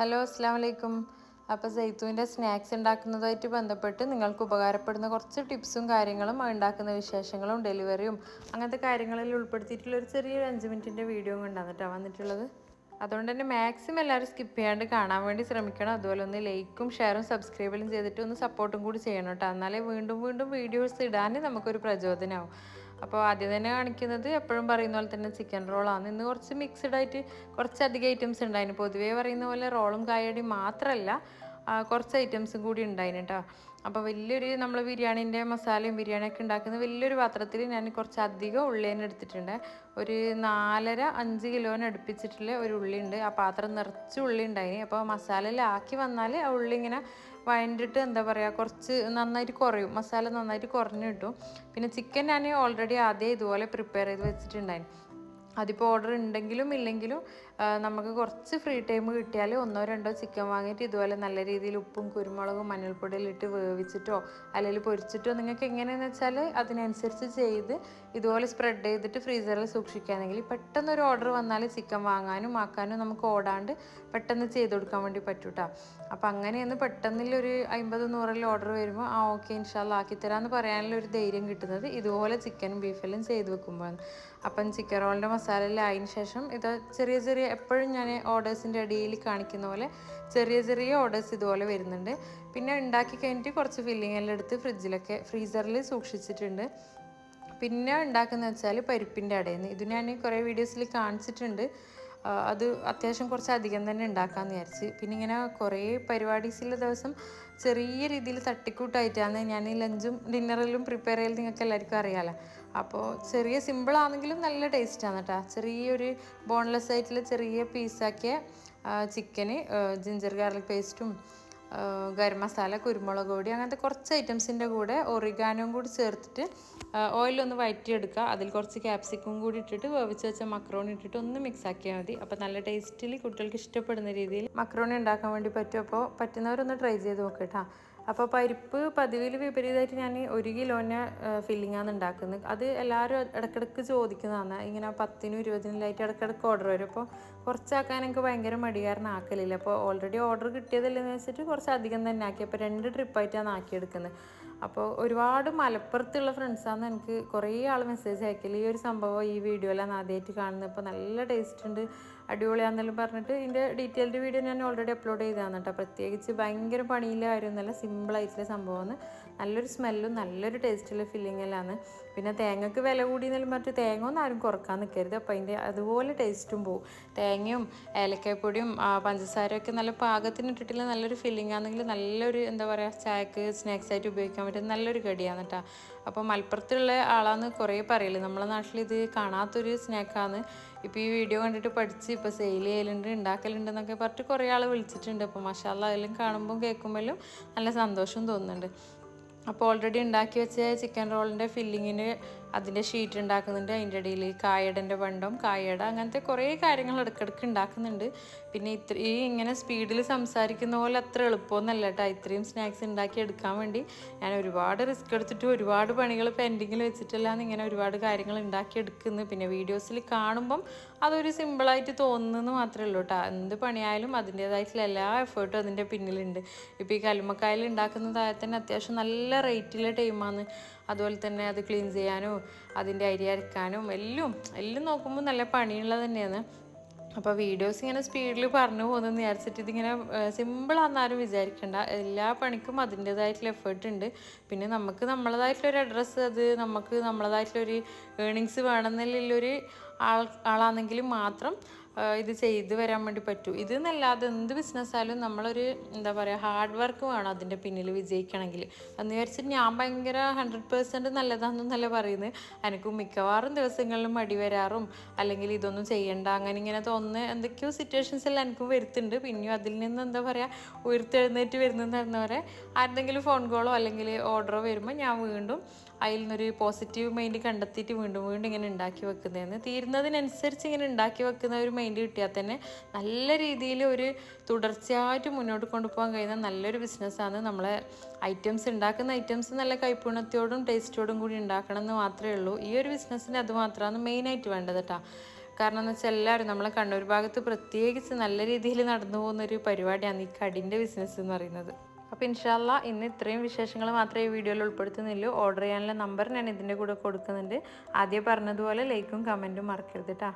Hello അസ്സാം വലൈക്കും അപ്പോൾ സൈത്തുവിന്റെ സ്നാക്സ് ഉണ്ടാക്കുന്നതുമായിട്ട് ബന്ധപ്പെട്ട് നിങ്ങൾക്ക് ഉപകാരപ്പെടുന്ന കുറച്ച് ടിപ്സും കാര്യങ്ങളും ഉണ്ടാക്കുന്ന വിശേഷങ്ങളും ഡെലിവറിയും അങ്ങനത്തെ കാര്യങ്ങളിൽ ഉൾപ്പെടുത്തിയിട്ടുള്ള ഒരു ചെറിയൊരു അഞ്ച് മിനിറ്റിന്റെ വീഡിയോ കേട്ടോ വന്നിട്ടുള്ളത്. അതുകൊണ്ട് തന്നെ മാക്സിമം എല്ലാവരും സ്കിപ്പ് ചെയ്യാണ്ട് കാണാൻ വേണ്ടി ശ്രമിക്കണം. അതുപോലെ ഒന്ന് ലൈക്കും ഷെയറും സബ്സ്ക്രൈബിലും ചെയ്തിട്ട് ഒന്ന് സപ്പോർട്ടും കൂടി ചെയ്യണം കേട്ടോ. എന്നാലേ വീണ്ടും വീണ്ടും വീഡിയോസ് ഇടാൻ നമുക്കൊരു പ്രചോദനമാവും അപ്പോൾ ആദ്യം തന്നെ കാണിക്കുന്നത് എപ്പോഴും പറയുന്ന പോലെ തന്നെ ചിക്കൻ റോളാണ് ഇന്ന് കുറച്ച് മിക്സ്ഡ് ആയിട്ട് കുറച്ചധികം ഐറ്റംസ് ഉണ്ടായിരുന്നു പൊതുവേ പറയുന്ന പോലെ റോളും കായടിയും മാത്രമല്ല കുറച്ച് ഐറ്റംസും കൂടി ഉണ്ടായിരുന്നു കേട്ടോ അപ്പോൾ വലിയൊരു നമ്മൾ ബിരിയാണീന്റെ മസാലയും ബിരിയാണിയൊക്കെ ഉണ്ടാക്കുന്ന വലിയൊരു പാത്രത്തിൽ ഞാൻ കുറച്ച് അധികം ഉള്ളിനെ എടുത്തിട്ടുണ്ട്. ഒരു നാലര അഞ്ച് കിലോന് അടുപ്പിച്ചിട്ടുള്ള ഒരു ഉള്ളി ഉണ്ട് ആ പാത്രം നിറച്ച് ഉള്ളി ഉണ്ടായിന്. അപ്പോൾ മസാലയിലാക്കി വന്നാൽ ആ ഉള്ളി ഇങ്ങനെ വഴണ്ടിട്ട് എന്താ പറയുക കുറച്ച് നന്നായിട്ട് കുറയും. മസാല നന്നായിട്ട് കുറഞ്ഞു കിട്ടും. പിന്നെ ചിക്കൻ ഞാൻ ഓൾറെഡി ആദ്യം ഇതുപോലെ പ്രിപ്പയർ ചെയ്ത് വെച്ചിട്ടുണ്ടായിരുന്നു. അതിപ്പോൾ ഓർഡർ ഉണ്ടെങ്കിലും ഇല്ലെങ്കിലും നമുക്ക് കുറച്ച് ഫ്രീ ടൈം കിട്ടിയാൽ ഒന്നോ രണ്ടോ ചിക്കൻ വാങ്ങിയിട്ട് ഇതുപോലെ നല്ല രീതിയിൽ ഉപ്പും കുരുമുളകും മഞ്ഞൾപ്പൊടിയിലിട്ട് വേവിച്ചിട്ടോ അല്ലെങ്കിൽ പൊരിച്ചിട്ടോ നിങ്ങൾക്ക് എങ്ങനെയാണെന്ന് വെച്ചാൽ അതിനനുസരിച്ച് ചെയ്ത് ഇതുപോലെ സ്പ്രെഡ് ചെയ്തിട്ട് ഫ്രീസറിൽ സൂക്ഷിക്കുകയാണെങ്കിൽ പെട്ടെന്ന് ഒരു ഓർഡർ വന്നാൽ ചിക്കൻ വാങ്ങാനും ആക്കാനും നമുക്ക് ഓടാണ്ട് പെട്ടെന്ന് ചെയ്ത് കൊടുക്കാൻ വേണ്ടി പറ്റൂട്ടോ. അപ്പം അങ്ങനെയൊന്ന് പെട്ടെന്നിലൊരു അമ്പത് നൂറിൽ ഓർഡർ വരുമ്പോൾ ആ ഓക്കെ ഇൻഷാല്ല ആക്കിത്തരാമെന്ന് പറയാനുള്ള ഒരു ധൈര്യം കിട്ടുന്നത് ഇതുപോലെ ചിക്കനും ബീഫെല്ലാം ചെയ്ത് വെക്കുമ്പോഴാണ്. അപ്പം ചിക്കൻ റോളിന്റെ മസാലയിലായതിനു ശേഷം ഇത് ചെറിയ ചെറിയ എപ്പോഴും ഞാൻ ഓർഡേഴ്സിന്റെ അടിയിൽ കാണിക്കുന്ന പോലെ ചെറിയ ചെറിയ ഓർഡേഴ്സ് ഇതുപോലെ വരുന്നുണ്ട്. പിന്നെ ഉണ്ടാക്കി കഴിഞ്ഞിട്ട് കുറച്ച് ഫില്ലിംഗ് എല്ലാം എടുത്ത് ഫ്രിഡ്ജിലൊക്കെ ഫ്രീസറിൽ സൂക്ഷിച്ചിട്ടുണ്ട്. പിന്നെ ഉണ്ടാക്കുന്ന വെച്ചാൽ പരിപ്പിന്റെ അടയെന്ന് ഇത് ഞാൻ കുറേ വീഡിയോസിൽ കാണിച്ചിട്ടുണ്ട്. അത് അത്യാവശ്യം കുറച്ച് അധികം തന്നെ ഉണ്ടാക്കാമെന്ന് വിചാരിച്ച്. പിന്നെ ഇങ്ങനെ കുറേ പരിപാടീസുള്ള ദിവസം ചെറിയ രീതിയിൽ തട്ടിക്കൂട്ടായിട്ടാണ് ഞാൻ ഈ ലഞ്ചും ഡിന്നറിലും പ്രിപ്പയർ ചെയ്യൽ നിങ്ങൾക്ക് എല്ലാവർക്കും അറിയാമല്ലോ അപ്പോൾ ചെറിയ സിമ്പിളാണെങ്കിലും നല്ല ടേസ്റ്റാണ് കേട്ടോ ചെറിയൊരു ബോൺലെസ് ആയിട്ടുള്ള ചെറിയ പീസാക്കിയ ചിക്കന് ജിഞ്ചർ ഗാർലിക് പേസ്റ്റും ഗരം മസാല കുരുമുളക് പൊടി അങ്ങനത്തെ കുറച്ച് ഐറ്റംസിന്റെ കൂടെ ഒറിഗാനോയും കൂടി ചേർത്തിട്ട് ഓയിലൊന്ന് വഴറ്റിയെടുക്കുക അതിൽ കുറച്ച് ക്യാപ്സിക്കും കൂടി ഇട്ടിട്ട് വേവിച്ച് വെച്ച മക്രോണി ഇട്ടിട്ട് ഒന്ന് മിക്സ് ആക്കിയാൽ മതി. അപ്പോൾ നല്ല ടേസ്റ്റിൽ കുട്ടികൾക്ക് ഇഷ്ടപ്പെടുന്ന രീതിയിൽ മക്രോണി ഉണ്ടാക്കാൻ വേണ്ടി പറ്റും. അപ്പോൾ പറ്റുന്നവരൊന്ന് ട്രൈ ചെയ്ത് നോക്കട്ടാ അപ്പോൾ പരിപ്പ് പതിവിൽ വിപരീതമായിട്ട് ഞാൻ ഒരു കിലോനെ ഫില്ലിങ്ങാണ് ഉണ്ടാക്കുന്നത് അത് എല്ലാവരും ഇടക്കിടക്ക് ചോദിക്കുന്നതാണ്. ഇങ്ങനെ പത്തിനും ഇരുപതിനിലായിട്ട് ഇടക്കിടക്ക് ഓർഡർ വരും. അപ്പോൾ കുറച്ചാക്കാൻ എനിക്ക് ഭയങ്കര മടികാരൻ ആക്കലില്ല. അപ്പോൾ ഓൾറെഡി ഓർഡർ കിട്ടിയതല്ലെന്ന് വെച്ചിട്ട് കുറച്ച് അധികം തന്നെ ആക്കി. അപ്പോൾ രണ്ട് ട്രിപ്പായിട്ടാണ് ആക്കിയെടുക്കുന്നത്. അപ്പോൾ ഒരുപാട് മലപ്പുറത്തുള്ള ഫ്രണ്ട്സാണ് എനിക്ക് കുറേ ആൾ മെസ്സേജ് അയക്കൽ ഈ ഒരു സംഭവം ഈ വീഡിയോയിലാണ് ആദ്യമായിട്ട് കാണുന്നത്. അപ്പോൾ നല്ല ടേസ്റ്റ് ഉണ്ട്. അടിപൊളിയാണെന്നെല്ലാം പറഞ്ഞിട്ട് ഇതിന്റെ ഡീറ്റെയിൽഡ് വീഡിയോ ഞാൻ ഓൾറെഡി അപ്ലോഡ് ചെയ്തതാണ് കേട്ടോ. പ്രത്യേകിച്ച് ഭയങ്കര പണിയില്ല സിമ്പിളായിട്ടുള്ള സംഭവമാണ്. നല്ലൊരു സ്മെല്ലും നല്ലൊരു ടേസ്റ്റുള്ള ഫില്ലിങ്ങെല്ലാം പിന്നെ തേങ്ങക്ക് വില കൂടി എന്നെല്ലാം പറഞ്ഞിട്ട് തേങ്ങ ഒന്നും ആരും കുറയ്ക്കാൻ നിൽക്കരുത് അപ്പോൾ അതിന്റെ അതുപോലെ ടേസ്റ്റും പോവും. തേങ്ങയും ഏലക്കായപ്പൊടിയും പഞ്ചസാരയൊക്കെ നല്ല പാകത്തിന് ഇട്ടിട്ടുള്ള നല്ലൊരു ഫില്ലിംഗ് ആണെങ്കിൽ നല്ലൊരു എന്താ പറയുക ചായക്ക് സ്നാക്സ് ആയിട്ട് ഉപയോഗിക്കാൻ പറ്റുന്ന നല്ലൊരു കടിയാണ് കേട്ടോ. അപ്പോൾ മലപ്പുറത്തുള്ള ആളാന്ന് കുറേ പറയൽ. നമ്മളെ നാട്ടിൽ ഇത് കാണാത്തൊരു സ്നാക്കാണ് ഇപ്പോൾ ഈ വീഡിയോ കണ്ടിട്ട് പഠിച്ച് ഇപ്പോൾ സെയിൽ ചെയ്യലുണ്ട് ഉണ്ടാക്കലുണ്ട് എന്നൊക്കെ പറഞ്ഞിട്ട് കുറേ ആൾ വിളിച്ചിട്ടുണ്ട്. അപ്പോൾ മഷാല അതിലും കാണുമ്പോൾ കേൾക്കുമ്പോഴും നല്ല സന്തോഷം തോന്നുന്നുണ്ട്. അപ്പോൾ ഓൾറെഡി ഉണ്ടാക്കി വെച്ച ചിക്കൻ റോളിന്റെ ഫില്ലിങ്ങിന് അതിന്റെ ഷീറ്റ് ഉണ്ടാക്കുന്നുണ്ട്. അതിന്റെ ഇടയിൽ കായടന്റെ വണ്ടം കായട അങ്ങനത്തെ കുറേ കാര്യങ്ങൾ ഇടയ്ക്കിടയ്ക്ക് ഉണ്ടാക്കുന്നുണ്ട്. പിന്നെ ഇത്ര ഈ ഇങ്ങനെ സ്പീഡിൽ സംസാരിക്കുന്ന പോലെ അത്ര എളുപ്പമൊന്നുമല്ല കേട്ടോ. ഇത്രയും സ്നാക്സ് ഉണ്ടാക്കി എടുക്കാൻ വേണ്ടി ഞാൻ ഒരുപാട് റിസ്ക് എടുത്തിട്ട് ഒരുപാട് പണികൾ പെൻഡിങ്ങിൽ വെച്ചിട്ടല്ലാന്ന് ഇങ്ങനെ ഒരുപാട് കാര്യങ്ങൾ ഉണ്ടാക്കി എടുക്കുന്നു. പിന്നെ വീഡിയോസിൽ കാണുമ്പം അതൊരു സിമ്പിളായിട്ട് തോന്നുന്നു മാത്രമേ ഉള്ളൂ കേട്ടോ. എന്ത് പണിയായാലും അതിന്റേതായിട്ടുള്ള എല്ലാ എഫേർട്ടും അതിന്റെ പിന്നിലുണ്ട്. ഇപ്പോൾ ഈ കല്ലുമ്മക്കായൽ ഉണ്ടാക്കുന്നതായ തന്നെ അത്യാവശ്യം നല്ല റേറ്റിലെ ടൈമാണ് അതുപോലെ തന്നെ അത് ക്ലീൻ ചെയ്യാനും അതിന്റെ അരി അരക്കാനും എല്ലാം എല്ലാം നോക്കുമ്പോൾ നല്ല പണിയുള്ളത് തന്നെയാണ്. അപ്പോൾ വീഡിയോസ് ഇങ്ങനെ സ്പീഡിൽ പറഞ്ഞു പോകുന്നത് വിചാരിച്ചിട്ട് ഇതിങ്ങനെ സിമ്പിളാണെന്നാരും വിചാരിക്കേണ്ട. എല്ലാ പണിക്കും അതിന്റേതായിട്ടുള്ള എഫേർട്ട് ഉണ്ട്. പിന്നെ നമുക്ക് നമ്മളതായിട്ടുള്ളൊരു അഡ്രസ്സ് അത് നമുക്ക് നമ്മളതായിട്ടുള്ളൊരു ഏണിങ്സ് വേണമെന്നുള്ളൊരു ആൾ ആളാണെങ്കിൽ മാത്രം ഇത് ചെയ്തു വരാൻ വേണ്ടി പറ്റൂ. ഇത് എന്നല്ലാതെ എന്ത് ബിസിനസ്സായാലും നമ്മളൊരു എന്താ പറയുക ഹാർഡ് വർക്ക് വേണം അതിന്റെ പിന്നിൽ വിജയിക്കണമെങ്കിൽ. എന്ന് വിചാരിച്ചിട്ട് ഞാൻ ഭയങ്കര ഹൺഡ്രഡ് പേഴ്സന്റ് നല്ലതാണെന്നല്ല പറയുന്നത് എനിക്ക് മിക്കവാറും ദിവസങ്ങളിലും മടി വരാറും അല്ലെങ്കിൽ ഇതൊന്നും ചെയ്യണ്ട അങ്ങനെ ഇങ്ങനെ തോന്നുന്ന എന്തൊക്കെയോ സിറ്റുവേഷൻസ് എല്ലാം എനിക്കും വരുത്തുന്നുണ്ട്. പിന്നെയും അതിൽ നിന്ന് എന്താ പറയുക ഉയർത്തെഴുന്നേറ്റ് വരുന്നതെന്നവരെ ആരുടെങ്കിലും ഫോൺ കോളോ അല്ലെങ്കിൽ ഓർഡറോ വരുമ്പോൾ ഞാൻ വീണ്ടും അതിൽ നിന്നൊരു പോസിറ്റീവ് മൈൻഡ് കണ്ടെത്തിയിട്ട് വീണ്ടും വീണ്ടും ഇങ്ങനെ ഉണ്ടാക്കി വെക്കുന്നതെന്ന് തീരുന്നതിനനുസരിച്ച് ഇങ്ങനെ ഉണ്ടാക്കി വെക്കുന്ന ഒരു മൈൻഡ് കിട്ടിയാൽ തന്നെ നല്ല രീതിയിൽ ഒരു തുടർച്ചയായിട്ട് മുന്നോട്ട് കൊണ്ടുപോകാൻ കഴിയുന്ന നല്ലൊരു ബിസിനസ്സാണ് നമ്മളെ ഐറ്റംസ്. ഉണ്ടാക്കുന്ന ഐറ്റംസ് നല്ല കൈപ്പുണ്യത്തോടും ടേസ്റ്റോടും കൂടി ഉണ്ടാക്കണം എന്ന് മാത്രമേ ഉള്ളൂ. ഈ ഒരു ബിസിനസ്സിന് അത് മാത്രമാണ് മെയിനായിട്ട് വേണ്ടത് കേട്ടോ. കാരണം എന്ന് വെച്ചാൽ എല്ലാവരും നമ്മളെ കണ്ണൂർ ഭാഗത്ത് പ്രത്യേകിച്ച് നല്ല രീതിയിൽ നടന്നു പോകുന്ന ഒരു പരിപാടിയാണ് ഈ കടിന്റെ ബിസിനസ് എന്ന് പറയുന്നത്. അപ്പോൾ ഇൻഷാല്ല ഇന്ന് ഇത്രയും വിശേഷങ്ങൾ മാത്രമേ ഈ വീഡിയോയിൽ ഉൾപ്പെടുത്തുന്നുള്ളൂ. ഓർഡർ ചെയ്യാനുള്ള നമ്പർ ഞാൻ ഇതിന്റെ കൂടെ കൊടുക്കുന്നുണ്ട്. ആദ്യം പറഞ്ഞതുപോലെ ലൈക്കും കമന്റും മറക്കരുത് കേട്ടോ.